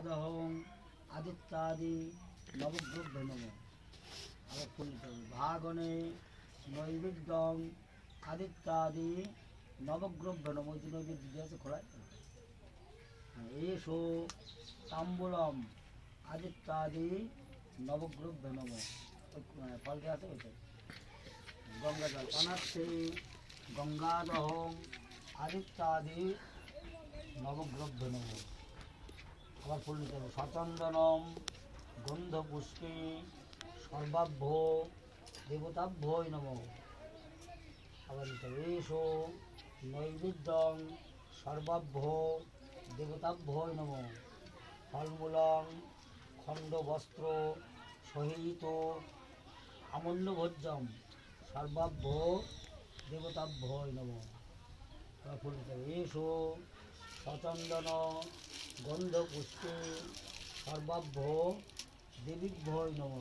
গঙ্গাদহং আদিত্যাদি নবগ্রহ নম আবার ভাগনে নৈবেদ্যং আদিত্যাদি নবগ্রহ নম ওই খোলায় হ্যাঁ, এসো তাম্বুলম আদিত্যাদি নবগ্রহ নম ফলকে আছে ওইটাই। গঙ্গা জল অনার্থে গঙ্গাদহং আদিত্যাদি নবগ্রহ নম আবার ফুল নিতে হবে সচন্দনম সর্বাভ্য দেবতাভ্যই নম। আবার নিতে এসো নৈবেদ্যং সর্বাভ্য দেবতাভ্যই নম। ফলমূলং খণ্ডবস্ত্র সহিত আমূল্যভোজ্যম সর্বাভ্য দেবতাভ্যই নম। ফুল নিতে হবে এসো গন্ধপুষ্পে সর্বাভ্য দেবীভ্যই নম।